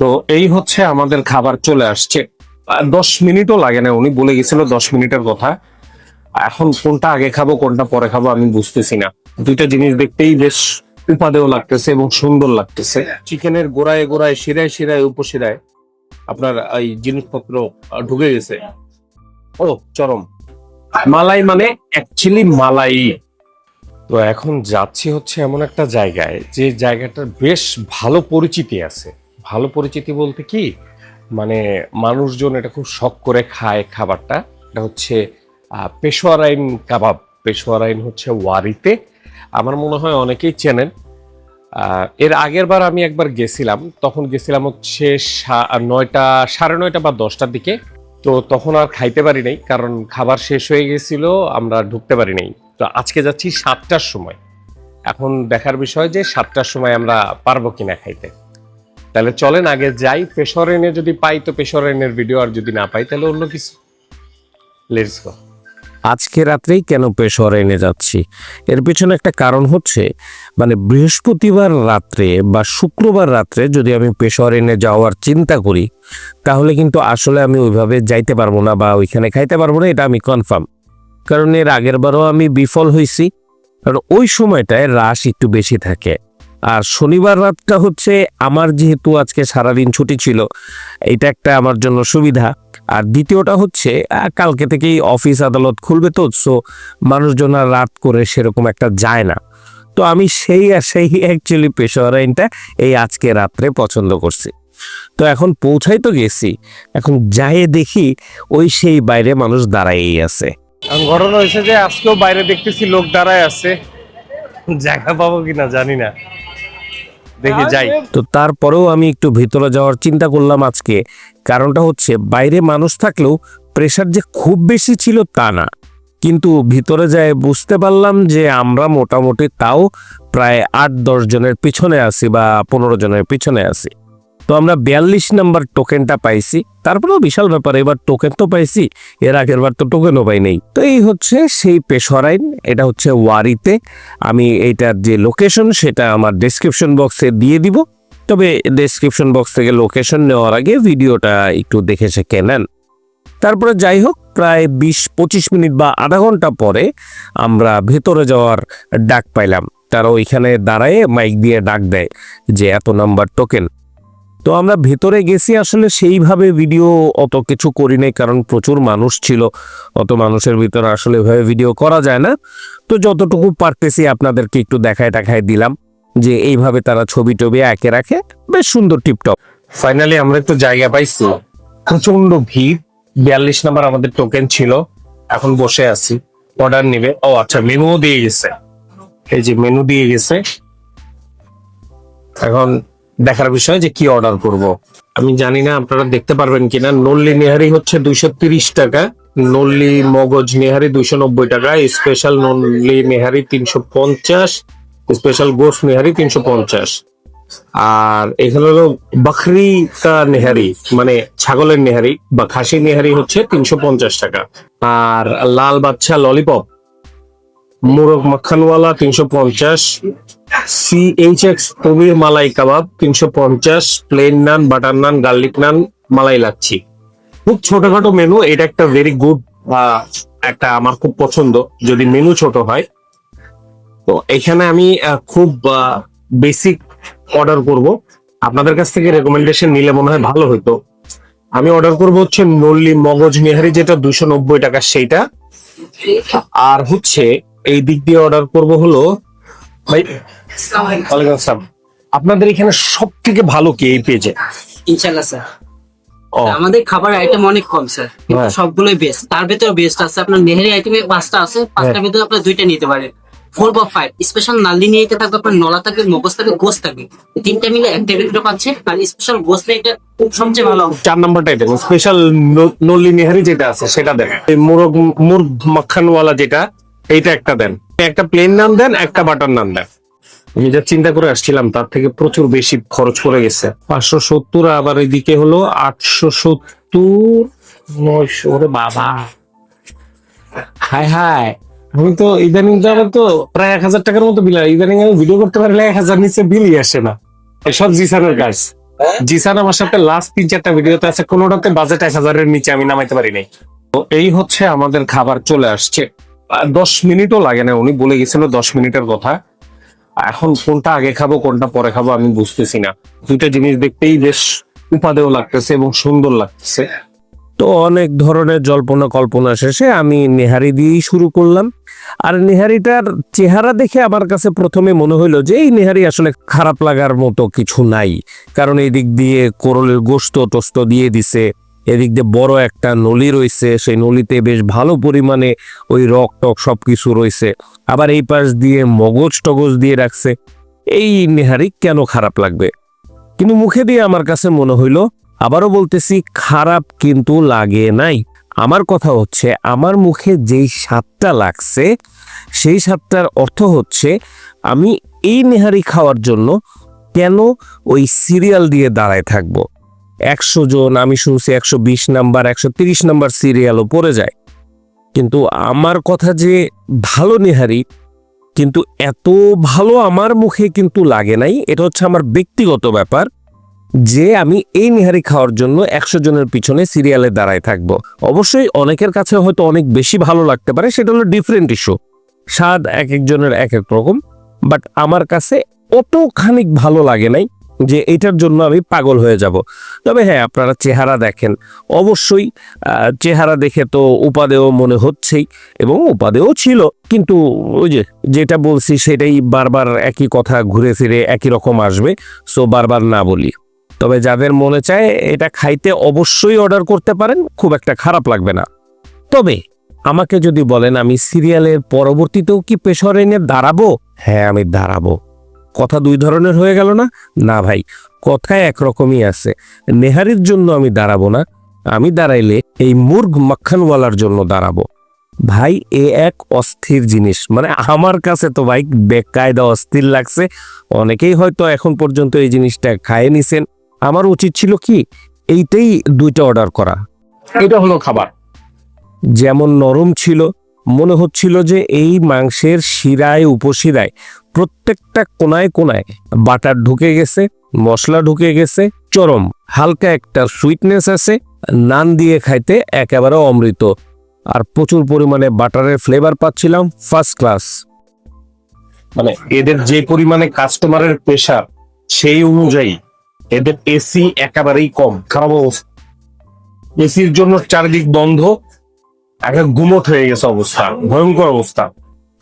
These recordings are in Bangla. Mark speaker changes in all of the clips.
Speaker 1: তো এই হচ্ছে আমাদের খাবার চলে আসছে। দশ মিনিটও লাগে না, উনি বলে গেছিল দশ মিনিটের কথা। এখন কোনটা আগে খাব, কোনটা পরে খাব, আমি বুঝতেছি না। দুইটা জিনিস দেখতেই বেশ উপাদেয় লাগতেছে এবং সুন্দর লাগতেছে। চিকেনের গোড়ায় গোড়ায়, শিরায় শিরায়, উপশিরায় আপনার এই জিনিসপত্র ঢুকে গেছে। ও, চরম। মালাই মানে অ্যাকচুয়ালি মালাই। তো এখন যাচ্ছি হচ্ছে এমন একটা জায়গায়, যে জায়গাটার বেশ ভালো পরিচিতি আছে। ভালো পরিচিতি বলতে কি মানে মানুষজন এটা খুব শখ করে খায় খাবারটা। এটা হচ্ছে পেশোয়ারাইন কাবাব। পেশোয়ারাইন হচ্ছে ওয়ারিতে। আমার মনে হয় অনেকেই চেনেন। এর আগের বার আমি একবার গেছিলাম। তখন গেছিলাম হচ্ছে নয়টা, সাড়ে নয়টা বা দশটার দিকে। তো তখন আর খাইতে পারি নাই, কারণ খাবার শেষ হয়ে গেছিল, আমরা ঢুকতে পারি নাই। তো আজকে যাচ্ছি সাতটার সময়। এখন দেখার বিষয় যে সাতটার সময় আমরা পারব কিনা খাইতে। তাহলে চলেন, আগে যাই। পেশর এনে যদি পাই তো পেশর এনের ভিডিও আর যদি না পাই, তাহলে অন্য কিছু। লেটস গো
Speaker 2: আজকে রাত্রেই কেন পেশোয়ার এনে যাচ্ছি? এর পেছনে একটা কারণ হচ্ছে মানে বৃহস্পতিবার রাত্রে বা শুক্রবার রাত্রে যদি আমি পেশোয়ার এনে যাওয়ার চিন্তা করি, তাহলে কিন্তু আসলে আমি ওইভাবে যাইতে পারব না বা ওইখানে খাইতে পারব না, এটা আমি কনফার্ম কারণ এর আগের বারও আমি বিফল হয়েছি কারণ ওই সময়টায় রাশ একটু বেশি থাকে। আর শনিবার রাতটা হচ্ছে আমার যেহেতু আজকে সারাদিন ছুটি ছিল, এটা একটা আমার জন্য সুবিধা। আর দ্বিতীয়টা হচ্ছে কালকে থেকেই অফিস আদালত খুলবে তো সো মানুষজন আর রাত করে সেরকম একটা যায় না। তো আমি সেই আর সেই অ্যাকচুয়ালি পেশোয়ার আইনটা এই আজকে রাত্রে পছন্দ করছি। তো এখন পৌঁছাই তো গেছি, এখন যাই দেখি ওই সেই বাইরে মানুষ দাঁড়াইই আছে।
Speaker 1: ঘটনা হয়েছে যে আজকেও বাইরে দেখতেছি লোক দাঁড়ায় আছে। জায়গা পাবো কিনা জানি না। দেখি যাই।
Speaker 2: তো তারপরেও আমি একটু ভিতরে যাওয়ার চিন্তা করলাম আজকে। কারণটা হচ্ছে বাইরে মানুষ থাকলেও প্রেশার যে খুব বেশি ছিল তা না। কিন্তু ভিতরে যায় বুঝতে পারলাম যে আমরা মোটামুটি তাও প্রায় আট দশ জনের পিছনে আছি বা পনেরো জনের পিছনে আছি। তো আমরা বিয়াল্লিশ নাম্বার টোকেনটা পাইছি। তারপরেও বিশাল ব্যাপার, এবার টোকেন তো পাইছি, এর আগের বার তো টোকেনও পাই নেই। তো এই হচ্ছে সেই পেশরাইন এটা হচ্ছে ওয়ারিতে। আমি এইটার যে লোকেশন সেটা আমার ডেসক্রিপশন বক্সে দিয়ে দিব। তবে ডেসক্রিপশন বক্স থেকে লোকেশন নেওয়ার আগে ভিডিওটা একটু দেখে শেখে নেন। তারপরে যাই হোক, প্রায় বিশ পঁচিশ মিনিট বা আধা ঘণ্টা পরে আমরা ভেতরে যাওয়ার ডাক পাইলাম। তারা ওইখানে দাঁড়ায় মাইক দিয়ে ডাক দেয় যে, এত নাম্বার টোকেন তো আমরা ভেতরে গেছি, আসলে সেইভাবে ভিডিও অত কিছু করি নাই, কারণ প্রচুর মানুষ ছিল। অত মানুষের ভিতরে আসলে এভাবে ভিডিও করা যায় না। তো যতটুকু পারতেছি আপনাদেরকে একটু দেখায় টাকায় দিলাম যে এইভাবে তারা ছবি টবি একে রাখে। বেশ সুন্দর টিপটপ।
Speaker 1: ফাইনালি আমরা একটু জায়গা পাইছি। প্রচণ্ড ভিড়, বিয়াল্লিশ নাম্বার আমাদের টোকেন ছিল। এখন বসে আছি। অর্ডার নিবে। ও আচ্ছা মেনুও দিয়ে গেছে। এই যে মেনু দিয়ে গেছে। এখন দেখার বিষয় যে কি অর্ডার করব। আমি জানি না আপনারা দেখতে পারবেন কিনা। নল্লি নেহারি হচ্ছে দুইশো টাকা, নল্লি মগজ নেহারি দুইশো নব্বই টাকা স্পেশাল নল্লি নেহারি তিনশো পঞ্চাশ স্পেশাল গোস নেহারি তিনশো পঞ্চাশ। আর এখানে হলো বকরি কা নেহারি মানে ছাগলের নেহারি বা খাসি নেহারি হচ্ছে তিনশো পঞ্চাশ টাকা। আর লাল বাচ্চা ললিপপ মোরগ মাখানওয়ালা তিনশো পঞ্চাশ C H X paneer malai kebab তিনশো পঞ্চাশ plain naan butter naan garlic naan malai lassi. খুব ছোটখাটো মেনু এটা একটা ভেরি গুড একটা আমার খুব পছন্দ, যদি মেনু ছোট হয়। তো এখানে আমি খুব বেসিক অর্ডার করব। আপনাদের কাছ থেকে রেকমেন্ডেশন নিলে মনে হয় ভালো হতো আমি অর্ডার করব হচ্ছে নল্লি মগজ নিহারি, যেটা দুশো নব্বই টাকা সেইটা। আর হচ্ছে এই দিক দিয়ে অর্ডার করব হলো ভাই ওয়ালাইকুম আসসালাম। আপনাদের এখানে সব থেকে ভালো কি এই পেজে
Speaker 3: ইনশাল্লাহ স্যার। আমাদের খাবার আইটেম অনেক কম স্যার।
Speaker 1: হ্যাঁ।
Speaker 3: সবগুলোই বেস্ট তার ভেতরে বেস্ট আছে। আপনার নেহারি আইটেমে পাঁচটা আছে। পাঁচটার ভিতরে আপনার দুইটা নিতে পারেন। ফোর বা ফাইভ স্পেশাল নালি নিয়ে এটা থাকবে আপনার নলা থাকবে মগজ থাকবে গোস থাকবে। তিনটা মিলে একটা ভিতরে পাচ্ছে। আর স্পেশাল গোস এটা সবচেয়ে ভালো
Speaker 1: চার নাম্বারটাই দেন স্পেশাল নল্লি নিহারি যেটা আছে সেটা দেন। এই মুরগ মুরগ মাখানওয়ালা যেটা এইটা একটা দেন। একটা প্লেন নান দেন একটা বাটার নান দেন। আমি যা চিন্তা করে আসছিলাম তার থেকে প্রচুর বেশি খরচ পড়ে গেছে। পাঁচশো সত্তর আবার এদিকে হলো আটশো সত্তর নয়শো ওরে বাবা। হাই হাই আমি তো ইদানিং তো আমার তো প্রায় এক হাজার টাকার মতো বিল ইদানিং আমি ভিডিও করতে পারলে এক হাজার নিচে বিলই আসে না। এসব জিসানের কাজ। জিসান আমার সাথে লাস্ট তিন চারটা ভিডিওতে আছে কোনোটাতে বাজেট এক হাজারের নিচে আমি নামাইতে পারি নাই। তো এই হচ্ছে আমাদের খাবার চলে আসছে। দশ মিনিটও লাগে না, উনি বলে গেছিল দশ মিনিটের কথা। এখন কোনটা আগে খাব, কোনটা পরে খাব, আমি বুঝতেছি না। দুইটা জিনিস দেখতেই বেশ উপাদেয় লাগতেছে এবং সুন্দর লাগতেছে।
Speaker 2: তো অনেক ধরনের জল্পনা কল্পনা শেষে আমি নেহারি দিয়েই শুরু করলাম। আর নেহারিটার চেহারা দেখে আমার কাছে প্রথমে মনে হইল যে এই নেহারি আসলে খারাপ লাগার মতো কিছু নাই। কারণ এই দিক দিয়ে কোরলের গোস্ত টোস্ত দিয়ে দিছে। এদিক দিয়ে বড় একটা নলি রয়েছে। সেই নলিতে বেশ ভালো পরিমাণে ওই রক টক সব কিছু রয়েছে। আবার এই পাশ দিয়ে মগজ টগজ দিয়ে রাখছে। এই নেহারি কেন খারাপ লাগবে? কিন্তু মুখে দিয়ে আমার কাছে মনে হইল, আবারও বলতেছি, খারাপ কিন্তু লাগে নাই। আমার কথা হচ্ছে, আমার মুখে যেই স্বাদটা লাগছে, সেই স্বাদটার অর্থ হচ্ছে, আমি এই নেহারি খাওয়ার জন্য কেন ওই সিরিয়াল দিয়ে দাঁড়ায় থাকব? একশো জন, আমি শুনছি একশো বিশ নাম্বার, একশো তিরিশ নাম্বার সিরিয়ালও পড়ে যায়। কিন্তু আমার কথা যে ভালো নেহারি, কিন্তু এত ভালো আমার মুখে কিন্তু লাগে নাই, এটা হচ্ছে আমার ব্যক্তিগত ব্যাপার যে আমি এই নিহারি খাওয়ার জন্য একশো জনের পিছনে সিরিয়ালে দাঁড়ায় থাকব। অবশ্যই অনেকের কাছে হয়তো অনেক বেশি ভালো লাগতে পারে, সেটা হলো ডিফারেন্ট ইস্যু স্বাদ এক একজনের এক এক রকম বাট আমার কাছে অত খানিক ভালো লাগে নাই। যে এটার জন্য আমি পাগল হয়ে যাব। তবে হ্যাঁ আপনারা চেহারা দেখেন। অবশ্যই চেহারা দেখে তো উপাদেয় মনে হচ্ছেই এবং উপাদেয় ছিল। কিন্তু ওই যে যেটা বলছি সেটাই বারবার একই কথা ঘুরে ফিরে একই রকম আসবে। সো বারবার না বলি। তবে যাদের মনে চায় এটা খাইতে অবশ্যই অর্ডার করতে পারেন, খুব একটা খারাপ লাগবে না। তবে আমাকে যদি বলেন আমি সিরিয়ালের পরবর্তীতেও কি পেশর এনে দাঁড়াবো? হ্যাঁ আমি দাঁড়াবো। কথা দুই ধরনের হয়ে গেল না? না ভাই কথায় একরকমই আছে। নেহারির জন্য আমি দাঁড়াবো না। আমি দাঁড়াইলে এই মুর্গ মাখানওয়ালার জন্য দাঁড়াবো। ভাই এ এক অস্থির জিনিস। মানে আমার কাছে তো ভাই বেকায়দা অস্থির লাগছে। অনেকেই হয়তো এখন পর্যন্ত এই জিনিসটা খায় নিছেন। আমার উচিত ছিল কি? এইটাই দুইটা অর্ডার করা।
Speaker 1: এটা হলো খাবার।
Speaker 2: যেমন নরম ছিল মনে হচ্ছিল যে এই মাংসের শিরায়, উপশিরায় প্রত্যেকটা কোনায় কোনায় বাটার ঢুকে গেছে, মশলা ঢুকে গেছে, চরম, হালকা একটা সুইটনেস আছে, নান দিয়ে খাইতে একেবারে অমৃত। আর প্রচুর পরিমাণে বাটারের ফ্লেভার পাচ্ছিলাম ফার্স্ট ক্লাস
Speaker 1: মানে এদের যে পরিমাণে কাস্টমারের প্রেশার সেই অনুযায়ী এদের এসি একেবারেই কম। খারাপ অবস্থা এসির জন্য চারিদিক বন্ধ একটা গুমট হয়ে গেছে অবস্থা, ভয়ঙ্কর অবস্থা।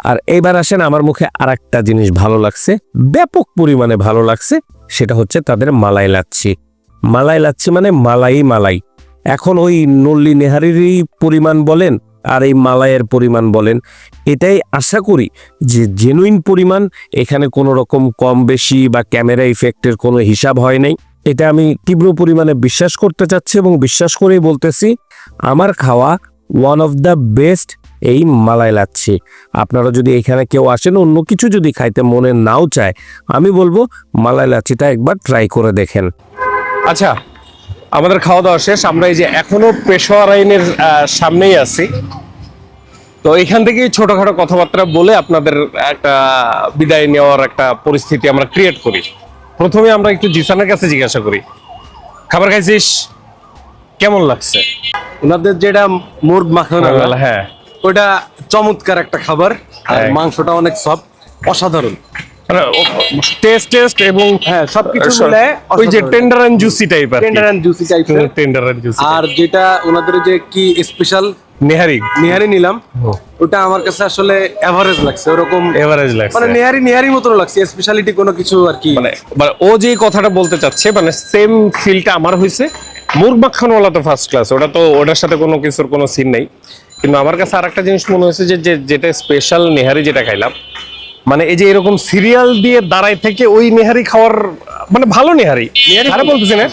Speaker 2: আর এইবার আসেন, আমার মুখে আর একটা জিনিস ভালো লাগছে, ব্যাপক পরিমাণে ভালো লাগছে, সেটা হচ্ছে তাদের মালাই লাচ্ছি। মালাই লাচ্ছি মানে মালাই মালাই। এখন ওই নল্লি নেহারিরই পরিমাণ বলেন, আর এই মালাইয়ের পরিমাণ বলেন। এটাই আশা করি যে জেনুইন পরিমাণ, এখানে কোনো রকম কম বেশি বা ক্যামেরা ইফেক্টের কোনো হিসাব হয় নাই। এটা আমি তীব্র পরিমাণে বিশ্বাস করতে চাচ্ছি এবং বিশ্বাস করেই বলতেছি, আমার খাওয়া ওয়ান অফ দ্য বেস্ট এই মালাই লাচ্ছি আপনারা যদি এখানে কেউ আসেন, অন্য কিছু যদি খাইতে মনে নাও চায়, আমি বলব মালাই লাচ্ছিটা একবার ট্রাই করে দেখেন।
Speaker 1: আচ্ছা আমাদের খাওয়া দাওয়া শেষ। আমরা এই যে এখনও পেশোয়ার আইনের সামনেই আছি। তো এখান থেকেই ছোটখাটো কথাবার্তা বলে আপনাদের একটা বিদায় নেওয়ার একটা পরিস্থিতি আমরা ক্রিয়েট করি। প্রথমে আমরা একটু জিসানের কাছে জিজ্ঞাসা করি। খাবার খাইছিস? কেমন লাগছে?
Speaker 4: ওনাদের যেটা মুরগ মাখানো
Speaker 1: হ্যাঁ।
Speaker 4: ওটা চমৎকার একটা খাবার আর
Speaker 1: হ্যাঁ।
Speaker 4: মাংসটা অনেক সফট অসাধারণ।
Speaker 1: টেস্ট টেস্ট এবং
Speaker 4: হ্যাঁ সবকিছু মিলে
Speaker 1: ওই যে tender and juicy type
Speaker 4: tender and juicy টাইপের
Speaker 1: টেন্ডার এন্ড জুসি
Speaker 4: আর যেটা ওনাদের যে কি স্পেশাল
Speaker 1: নেহারি।
Speaker 4: নিহারি নিলাম। ওটা আমার কাছে আসলে এভারেজ লাগছে ওরকম
Speaker 1: এভারেজ লাগছে।
Speaker 4: মানে নিহারি নিহারি মতো লাগছে স্পেশালিটি কোনো কিছু আর কি।
Speaker 1: মানে মানে ও যে কথাটা বলতে চাচ্ছে মানে সেম ফিলটা আমার হয়েছে। মুরগ মাখানওয়ালা তো ফার্স্ট ক্লাস ওটা তো ওটার সাথে কোনো কিছুর কোনো সিন নেই। কিন্তু আমার কাছে আর একটা জিনিস মনে হয়েছে যে যেটা স্পেশাল নেহারি যেটা খাইলাম মানে এই যে এরকম সিরিয়াল দিয়ে দাঁড়ায় থেকে ওই নেহারি খাওয়ার মানে ভালো নেহারি। খারাপ বলতেছি না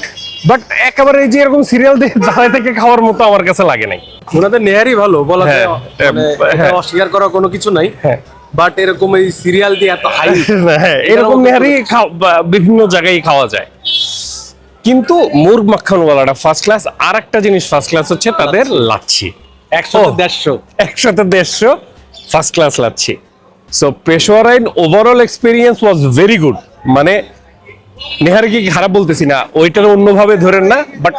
Speaker 1: বাট একেবারে এই যে এরকম সিরিয়াল দিয়ে দাঁড়ায় থেকে খাওয়ার মতো আমার কাছে লাগে নাই।
Speaker 4: ওনাদের নেহারি ভালো বলা যায়
Speaker 1: হ্যাঁ,
Speaker 4: মানে এটা
Speaker 1: হ্যাঁ।
Speaker 4: অস্বীকার করার কোনো কিছু নাই
Speaker 1: হ্যাঁ।
Speaker 4: বাট এরকম এই সিরিয়াল দিয়ে এত হাই
Speaker 1: হ্যাঁ, এরকম নেহারি বিভিন্ন জায়গায় খাওয়া যায়। কিন্তু মুরগ মাখানওয়ালাটা ফার্স্ট ক্লাস আর একটা জিনিস ফার্স্ট ক্লাস হচ্ছে তাদের লাচ্ছি।
Speaker 4: একশো। দেড়শো।
Speaker 1: একসাথে দেড়শো first class lassi. So পেশোয়ারাইন overall experience was very good মানে নেহারি কি খারাপ বলতেছি না ওইটার অন্যভাবে ধরেন না বাট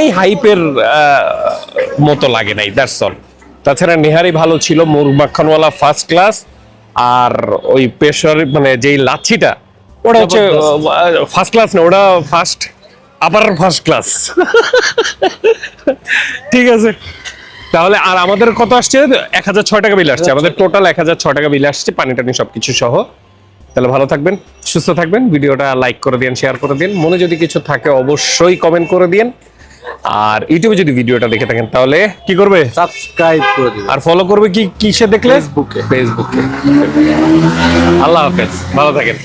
Speaker 1: এই হাইপের মতো লাগে নাই দ্যাটস অল তাছাড়া নেহারি ভালো ছিল মুরগ মাখানওয়ালা ফার্স্ট ক্লাস আর ওই পেশার মানে যেই লাচ্ছিটা ওটা হচ্ছে ফার্স্ট ক্লাস না ওটা ফার্স্ট আবার ফার্স্ট ক্লাস ঠিক আছে। তাহলে আর আমাদের কত আসছে? এক হাজার ছয় টাকা বিল আসছে। আমাদের টোটাল এক হাজার ছয় টাকা বিল আসছে পানি টানি সবকিছু সহ। তাহলে ভালো থাকবেন সুস্থ থাকবেন। ভিডিওটা লাইক করে দিন শেয়ার করে দিন। মনে যদি কিছু থাকে অবশ্যই কমেন্ট করে দিন। আর ইউটিউবে যদি ভিডিওটা দেখে থাকেন তাহলে কি করবে?
Speaker 4: সাবস্ক্রাইব করে দিবেন।
Speaker 1: আর ফলো করবে কি কিসে দেখলে?
Speaker 4: ফেসবুকে।
Speaker 1: ফেসবুকে আল্লাহ হাফেজ। ভালো থাকেন।